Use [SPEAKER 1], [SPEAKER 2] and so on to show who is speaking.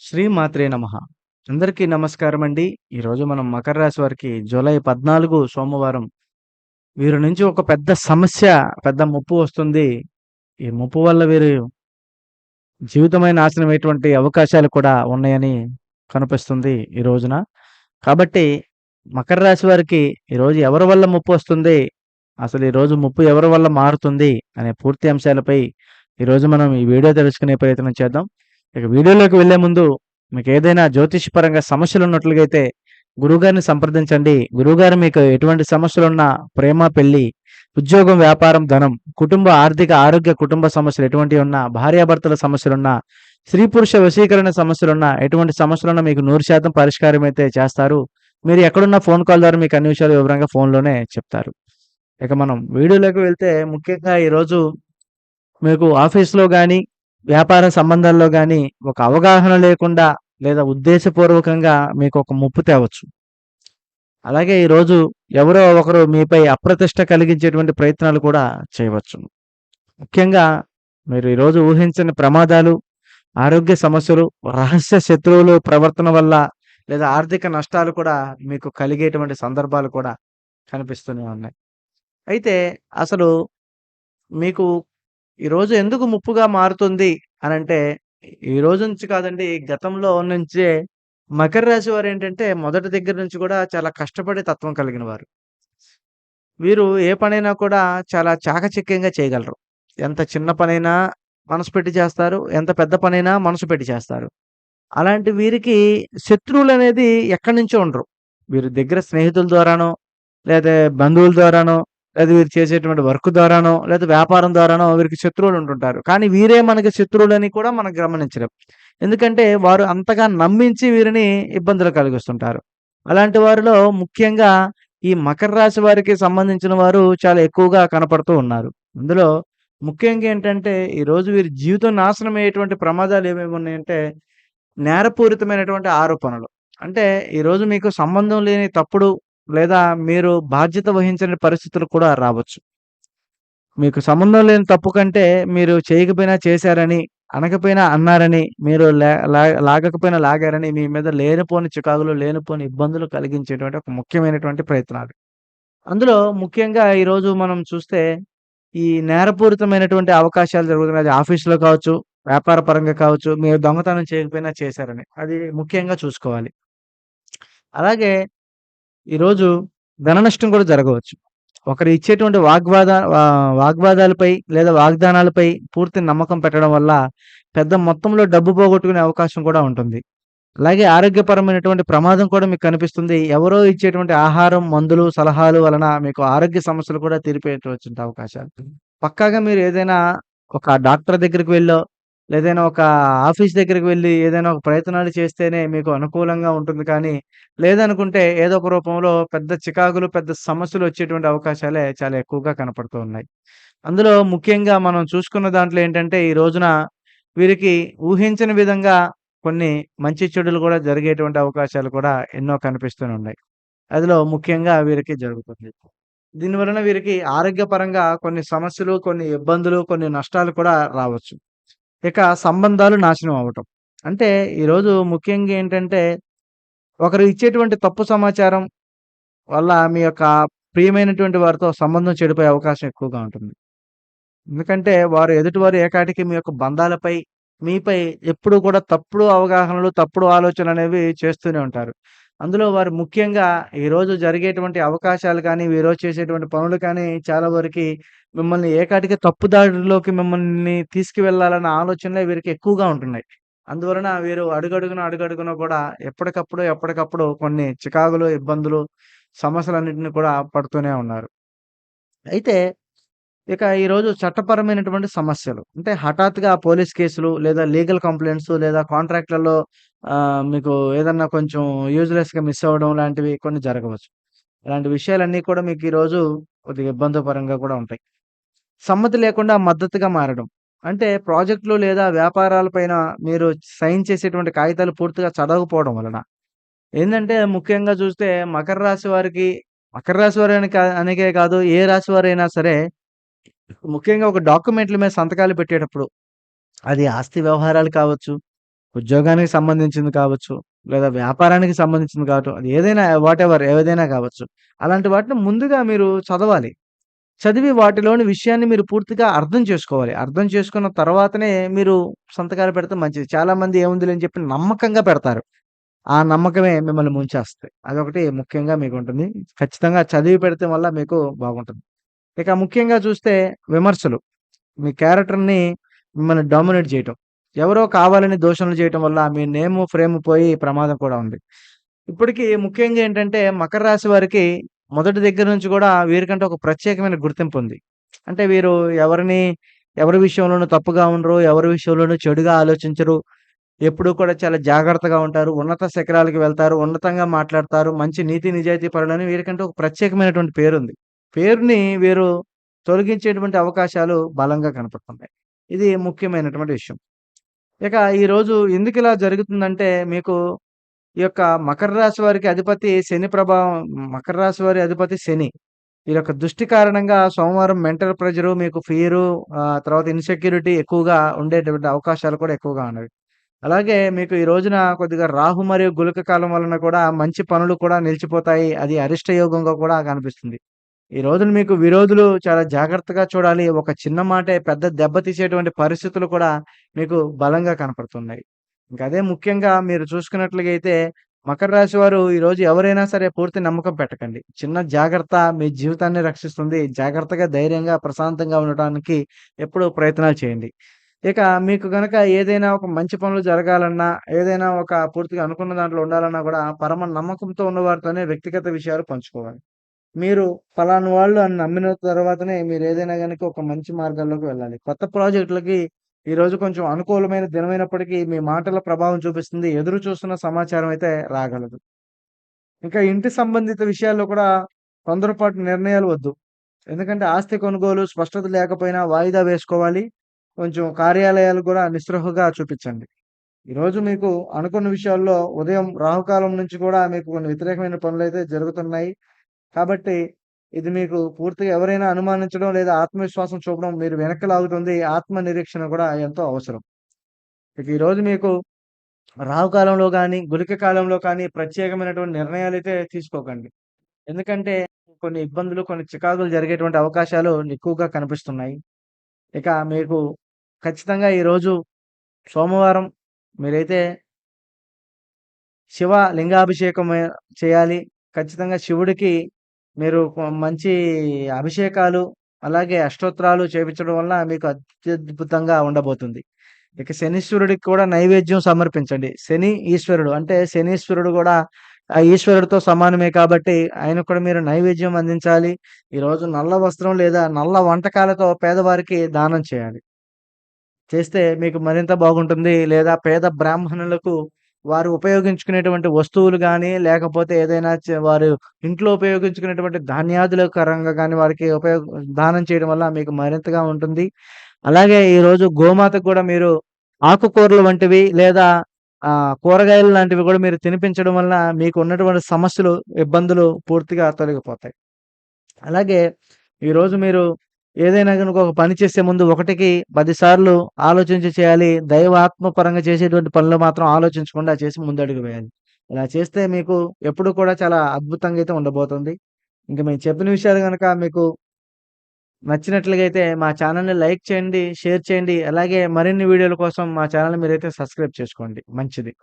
[SPEAKER 1] శ్రీమాత్రే నమః! అందరికీ నమస్కారమండి. ఈరోజు మనం మకర రాశి వారికి జూలై 14 సోమవారం వీరి నుంచి ఒక పెద్ద సమస్య, పెద్ద ముప్పు వస్తుంది. ఈ ముప్పు వల్ల వీరు జీవితమైన నాశనమయ్యేటువంటి అవకాశాలు కూడా ఉన్నాయని కనిపిస్తుంది ఈ రోజున. కాబట్టి మకర రాశి వారికి ఈరోజు ఎవరి వల్ల ముప్పు వస్తుంది అసలు ఈరోజు ముప్పు ఎవరి వల్ల మారుతుంది? అనే పూర్తి అంశాలపై ఈరోజు మనం ఈ వీడియో తెలుసుకునే ప్రయత్నం చేద్దాం. ఇక వీడియోలోకి వెళ్ళే ముందు మీకు ఏదైనా జ్యోతిషపరంగా సమస్యలు అయితే గురువుగారిని సంప్రదించండి. గురువుగారు మీకు ఎటువంటి సమస్యలున్నా ప్రేమ, పెళ్ళి, ఉద్యోగం, వ్యాపారం, ధనం, కుటుంబ ఆర్థిక, ఆరోగ్య, కుటుంబ సమస్యలు ఎటువంటి ఉన్నా, భార్యాభర్తల సమస్యలున్నా, స్త్రీ పురుష వశీకరణ సమస్యలున్నా, ఎటువంటి సమస్యలున్నా మీకు 100% పరిష్కారం అయితే చేస్తారు. మీరు ఎక్కడున్న ఫోన్ కాల్ ద్వారా మీకు అన్ని విషయాలు వివరంగా ఫోన్‌లోనే చెప్తారు. ఇక మనం వీడియోలోకి వెళ్తే ముఖ్యంగా ఈరోజు మీకు ఆఫీస్‌లో కానీ వ్యాపార సంబంధాల్లో కానీ ఒక అవగాహన లేకుండా లేదా ఉద్దేశపూర్వకంగా మీకు ఒక ముప్పు తేవచ్చు. అలాగే ఈరోజు ఎవరో ఒకరు మీపై అప్రతిష్ట కలిగించేటువంటి ప్రయత్నాలు కూడా చేయవచ్చు. ముఖ్యంగా మీరు ఈరోజు ఊహించని ప్రమాదాలు, ఆరోగ్య సమస్యలు, రహస్య శత్రువులు ప్రవర్తన వల్ల లేదా ఆర్థిక నష్టాలు కూడా మీకు కలిగేటువంటి సందర్భాలు కూడా కనిపిస్తూనే ఉన్నాయి. అయితే అసలు మీకు ఈరోజు ఎందుకు ముప్పుగా మారుతుంది అని ఈ రోజు నుంచి కాదండి గతంలో నుంచే మకర రాశి వారేంటంటే మొదటి దగ్గర నుంచి కూడా చాలా కష్టపడే తత్వం కలిగిన వారు. వీరు ఏ పనైనా కూడా చాలా చాకచక్యంగా చేయగలరు. ఎంత చిన్న పనైనా మనసు పెట్టి చేస్తారు. ఎంత పెద్ద పనైనా మనసు పెట్టి చేస్తారు. అలాంటి వీరికి శత్రువులు అనేది ఎక్కడి నుంచో ఉండరు. వీరి దగ్గర స్నేహితుల ద్వారానో, లేదా బంధువుల ద్వారానో, లేదా వీరు చేసేటువంటి వర్క్ ద్వారానో, లేదా వ్యాపారం ద్వారానో వీరికి శత్రువులు ఉంటుంటారు. కానీ వీరే మనకి శత్రువులని కూడా మనం గమనించలేం. ఎందుకంటే వారు అంతగా నమ్మించి వీరిని ఇబ్బందులు కలిగిస్తుంటారు. అలాంటి వారిలో ముఖ్యంగా ఈ మకర రాశి వారికి సంబంధించిన వారు చాలా ఎక్కువగా కనపడుతూ ఉన్నారు. అందులో ముఖ్యంగా ఏంటంటే ఈరోజు వీరి జీవితం నాశనం అయ్యేటువంటి ప్రమాదాలు ఏమేమి ఉన్నాయంటే, నేరపూరితమైనటువంటి ఆరోపణలు. అంటే ఈరోజు మీకు సంబంధం లేని తప్పుడు లేదా మీరు బాధ్యత వహించని పరిస్థితులు కూడా రావచ్చు. మీకు సంబంధం లేని తప్పు కంటే మీరు చేయకపోయినా చేశారని, అనకపోయినా అన్నారని, మీరు లా లాగకపోయినా లాగారని మీ మీద లేనిపోని చికాకులు, లేనిపోని ఇబ్బందులు కలిగించేటువంటి ఒక ముఖ్యమైనటువంటి ప్రయత్నాలు. అందులో ముఖ్యంగా ఈరోజు మనం చూస్తే ఈ నేరపూరితమైనటువంటి అవకాశాలు జరుగుతున్నాయి. అది ఆఫీస్‌లో కావచ్చు, వ్యాపార పరంగా కావచ్చు, మీరు దొంగతనం చేయకపోయినా చేశారని. అది ముఖ్యంగా చూసుకోవాలి. అలాగే ఈరోజు ధన నష్టం కూడా జరగవచ్చు. ఒకరు ఇచ్చేటువంటి వాగ్వాద వాగ్వాదాలపై లేదా వాగ్దానాలపై పూర్తి నమ్మకం పెట్టడం వల్ల పెద్ద మొత్తంలో డబ్బు పోగొట్టుకునే అవకాశం కూడా ఉంటుంది. అలాగే ఆరోగ్యపరమైనటువంటి ప్రమాదం కూడా మీకు కనిపిస్తుంది. ఎవరో ఇచ్చేటువంటి ఆహారం, మందులు, సలహాలు వలన మీకు ఆరోగ్య సమస్యలు కూడా తీరిపోయేటువంటి అవకాశాలు. పక్కాగా మీరు ఏదైనా ఒక డాక్టర్ దగ్గరికి వెళ్ళో, లేదైనా ఒక ఆఫీస్ దగ్గరికి వెళ్ళి ఏదైనా ఒక ప్రయత్నాలు చేస్తేనే మీకు అనుకూలంగా ఉంటుంది కానీ, లేదనుకుంటే ఏదో ఒక రూపంలో పెద్ద చికాకులు, పెద్ద సమస్యలు వచ్చేటువంటి అవకాశాలే చాలా ఎక్కువగా కనపడుతూ ఉన్నాయి. అందులో ముఖ్యంగా మనం చూసుకున్న దాంట్లో ఏంటంటే ఈ రోజున వీరికి ఊహించని విధంగా కొన్ని మంచి చెడులు కూడా జరిగేటువంటి అవకాశాలు కూడా ఎన్నో కనిపిస్తూనే ఉన్నాయి. అందులో ముఖ్యంగా వీరికి జరుగుతుంది. దీనివలన వీరికి ఆరోగ్యపరంగా కొన్ని సమస్యలు, కొన్ని ఇబ్బందులు, కొన్ని నష్టాలు కూడా రావచ్చు. ఇక సంబంధాలు నాశనం అవ్వటం. అంటే ఈరోజు ముఖ్యంగా ఏంటంటే, ఒకరు ఇచ్చేటువంటి తప్పు సమాచారం వల్ల మీ యొక్క ప్రియమైనటువంటి వారితో సంబంధం చెడిపోయే అవకాశం ఎక్కువగా ఉంటుంది. ఎందుకంటే వారు ఎదుటివారు ఏకాటికి మీ యొక్క బంధాలపై, మీపై ఎప్పుడూ కూడా తప్పుడు అవగాహనలు, తప్పుడు ఆలోచనలు అనేవి చేస్తూనే ఉంటారు. అందులో వారు ముఖ్యంగా ఈరోజు జరిగేటువంటి అవకాశాలు కానీ, ఈరోజు చేసేటువంటి పనులు కానీ చాలా వరకి మిమ్మల్ని ఏకాటిగా తప్పుదారిలోకి మిమ్మల్ని తీసుకువెళ్ళాలన్న ఆలోచనలే వీరికి ఎక్కువగా ఉంటున్నాయి. అందువలన వీరు అడుగడుగున, అడుగడుగున కూడా ఎప్పటికప్పుడు, ఎప్పటికప్పుడు కొన్ని చికాకులు, ఇబ్బందులు, సమస్యలన్నింటినీ కూడా పడుతూనే ఉన్నారు. అయితే ఇక ఈరోజు చట్టపరమైనటువంటి సమస్యలు. అంటే హఠాత్తుగా పోలీస్ కేసులు లేదా లీగల్ కంప్లైంట్స్ లేదా కాంట్రాక్ట్‌లలో మీకు ఏదన్నా కొంచెం యూజ్‌లెస్‌గా మిస్ అవ్వడం లాంటివి కొన్ని జరగవచ్చు. ఇలాంటి విషయాలన్నీ కూడా మీకు ఈరోజు కొద్దిగా ఇబ్బందికరంగా కూడా ఉంటాయి. సమ్మతి లేకుండా మద్దతుగా మారడం. అంటే ప్రాజెక్టులు లేదా వ్యాపారాలపైన మీరు సైన్ చేసేటువంటి కాగితాలు పూర్తిగా చదవకపోవడం వలన. ఏంటంటే ముఖ్యంగా చూస్తే మకర రాశి వారికి మకర రాశి వారి అనేకే కాదు ఏ రాశి వారైనా సరే ముఖ్యంగా ఒక డాక్యుమెంట్‌ల మీద సంతకాలు పెట్టేటప్పుడు అది ఆస్తి వ్యవహారాలు కావచ్చు, ఉద్యోగానికి సంబంధించింది కావచ్చు, లేదా వ్యాపారానికి సంబంధించింది కావచ్చు అది ఏదైనా వాటెవర్ ఏదైనా కావచ్చు. అలాంటి వాటిని ముందుగా మీరు చదవాలి. చదివి వాటిలోని విషయాన్ని మీరు పూర్తిగా అర్థం చేసుకోవాలి. అర్థం చేసుకున్న తర్వాతనే మీరు సంతకాలు పెడితే మంచిది. చాలామంది ఏముందిలే అని చెప్పి నమ్మకంగా పెడతారు. ఆ నమ్మకమే మిమ్మల్ని ముంచేస్తుంది అదొకటి ముఖ్యంగా మీకు ఉంటుంది ఖచ్చితంగా చదివి పెడతాం వల్ల మీకు బాగుంటుంది. ఇక ముఖ్యంగా చూస్తే విమర్శలు. మీ క్యారెక్టర్‌ని మిమ్మల్ని డామినేట్ చేయటం. ఎవరో కావాలని దోషణలు చేయటం వల్ల మీ నేము, ఫ్రేమ్ పోయి ప్రమాదం కూడా ఉంది. ఇప్పటికీ ముఖ్యంగా ఏంటంటే మకర రాశి వారికి మొదటి దగ్గర నుంచి కూడా వీరికంటే ఒక ప్రత్యేకమైన గుర్తింపు ఉంది. అంటే వీరు ఎవరిని ఎవరి విషయంలోనూ తప్పుగా ఉండరు. ఎవరి విషయంలోనూ చెడుగా ఆలోచించరు. ఎప్పుడూ కూడా చాలా జాగ్రత్తగా ఉంటారు. ఉన్నత శిఖరాలకు వెళ్తారు. ఉన్నతంగా మాట్లాడతారు. మంచి నీతి నిజాయితీ పరులని వీరికంటే ఒక ప్రత్యేకమైనటువంటి పేరుంది. పేరుని వీరు తొలగించేటువంటి అవకాశాలు బలంగా కనపడుతున్నాయి. ఇది ముఖ్యమైనటువంటి విషయం. ఇక ఈరోజు ఎందుకు ఇలా జరుగుతుందంటే మీకు ఈ యొక్క మకర రాశి వారికి అధిపతి శని ప్రభావం మకర రాశి వారి అధిపతి శని. ఈ యొక్క దృష్టి కారణంగా సోమవారం మెంటల్ ప్రెజరు మీకు ఫియరు తర్వాత ఇన్‌సెక్యూరిటీ ఎక్కువగా ఉండేటువంటి అవకాశాలు కూడా ఎక్కువగా ఉన్నవి. అలాగే మీకు ఈ రోజున కొద్దిగా రాహు మరియు గుళిక కాలం వలన కూడా మంచి పనులు కూడా నిలిచిపోతాయి. అది అరిష్ట యోగంగా కూడా కనిపిస్తుంది. ఈ రోజున మీకు విరోధులు చాలా జాగ్రత్తగా చూడాలి. ఒక చిన్న మాటే పెద్ద దెబ్బ తీసేటువంటి పరిస్థితులు కూడా మీకు బలంగా కనపడుతున్నాయి. ఇంకా అదే ముఖ్యంగా మీరు చూసుకున్నట్లుగైతే మకర రాశి వారు ఈరోజు ఎవరైనా సరే పూర్తి నమ్మకం పెట్టకండి. చిన్న జాగ్రత్త మీ జీవితాన్ని రక్షిస్తుంది. జాగ్రత్తగా, ధైర్యంగా, ప్రశాంతంగా ఉండటానికి ఎప్పుడూ ప్రయత్నాలు చేయండి. ఇక మీకు గనక ఏదైనా ఒక మంచి పనులు జరగాలన్నా, ఏదైనా ఒక పూర్తిగా అనుకున్న దాంట్లో ఉండాలన్నా కూడా పరమ నమ్మకంతో ఉన్నవారితోనే వ్యక్తిగత విషయాలు పంచుకోవాలి. మీరు ఫలానా వాళ్ళు అని నమ్మిన తర్వాతనే మీరు ఏదైనా గనుక ఒక మంచి మార్గాల్లోకి వెళ్ళాలి. కొత్త ప్రాజెక్టులకి ఈరోజు కొంచెం అనుకూలమైన దినమైనప్పటికీ మీ మాటల ప్రభావం చూపిస్తుంది. ఎదురు చూస్తున్న సమాచారం అయితే రాగలదు. ఇంకా ఇంటి సంబంధిత విషయాల్లో కూడా తొందరపాటు నిర్ణయాలు వద్దు. ఎందుకంటే ఆస్తి కొనుగోలు స్పష్టత లేకపోయినా వాయిదా వేసుకోవాలి. కొంచెం కార్యాలయాలు కూడా నిస్పృహగా చూపించండి. ఈరోజు మీకు అనుకున్న విషయాల్లో ఉదయం రాహుకాలం నుంచి కూడా మీకు కొన్ని వ్యతిరేకమైన పనులు అయితే జరుగుతున్నాయి. కాబట్టి ఇది మీకు పూర్తిగా ఎవరైనా అనుమానించడం లేదా ఆత్మవిశ్వాసం చూపడం మీరు వెనక్కి లాగుతుంది. ఆత్మ నిరీక్షణ కూడా ఎంతో అవసరం. ఇక ఈరోజు మీకు రావు కాలంలో కానీ గుళిక కాలంలో కానీ ప్రత్యేకమైనటువంటి నిర్ణయాలు అయితే తీసుకోకండి. ఎందుకంటే కొన్ని ఇబ్బందులు, కొన్ని చికాకులు జరిగేటువంటి అవకాశాలు ఎక్కువగా కనిపిస్తున్నాయి. ఇక మీకు ఖచ్చితంగా ఈరోజు సోమవారం మీరైతే శివ లింగాభిషేకం చేయాలి. ఖచ్చితంగా శివుడికి మీరు మంచి అభిషేకాలు, అలాగే అష్టోత్తరాలు చేపించడం వల్ల మీకు అత్యద్భుతంగా ఉండబోతుంది. ఇక శనీశ్వరుడికి కూడా నైవేద్యం సమర్పించండి. శని, ఈశ్వరుడు అంటే శనీశ్వరుడు కూడా ఆ ఈశ్వరుడితో సమానమే కాబట్టి ఆయన కూడా మీరు నైవేద్యం అందించాలి. ఈరోజు నల్ల వస్త్రం లేదా నల్ల వంటకాలతో పేదవారికి దానం చేయాలి. చేస్తే మీకు మరింత బాగుంటుంది. లేదా పేద బ్రాహ్మణులకు వారు ఉపయోగించుకునేటువంటి వస్తువులు కానీ లేకపోతే ఏదైనా వారు ఇంట్లో ఉపయోగించుకునేటువంటి ధాన్యాదుల కరంగా కానీ వారికి ఉపయోగ దానం చేయడం వల్ల మీకు మరింతగా ఉంటుంది. అలాగే ఈరోజు గోమాతకు కూడా మీరు ఆకుకూరలు వంటివి లేదా కూరగాయలు లాంటివి కూడా మీరు తినిపించడం వల్ల మీకు ఉన్నటువంటి సమస్యలు, ఇబ్బందులు పూర్తిగా తొలగిపోతాయి. అలాగే ఈరోజు మీరు ఏదైనా గనుక ఒక పని చేసే ముందు ఒకటికి పదిసార్లు ఆలోచించి చేయాలి. దైవాత్మ పరంగా చేసేటువంటి పనులు మాత్రం ఆలోచించకుండా చేసి ముందడుగు వేయాలి. ఇలా చేస్తే మీకు ఎప్పుడు కూడా చాలా అద్భుతంగా అయితే ఉండబోతుంది. ఇంకా మేము చెప్పిన విషయాలు కనుక మీకు నచ్చినట్లుగా అయితే మా ఛానెల్‌ని లైక్ చేయండి, షేర్ చేయండి. అలాగే మరిన్ని వీడియోల కోసం మా ఛానల్ మీరైతే సబ్స్క్రైబ్ చేసుకోండి. మంచిది.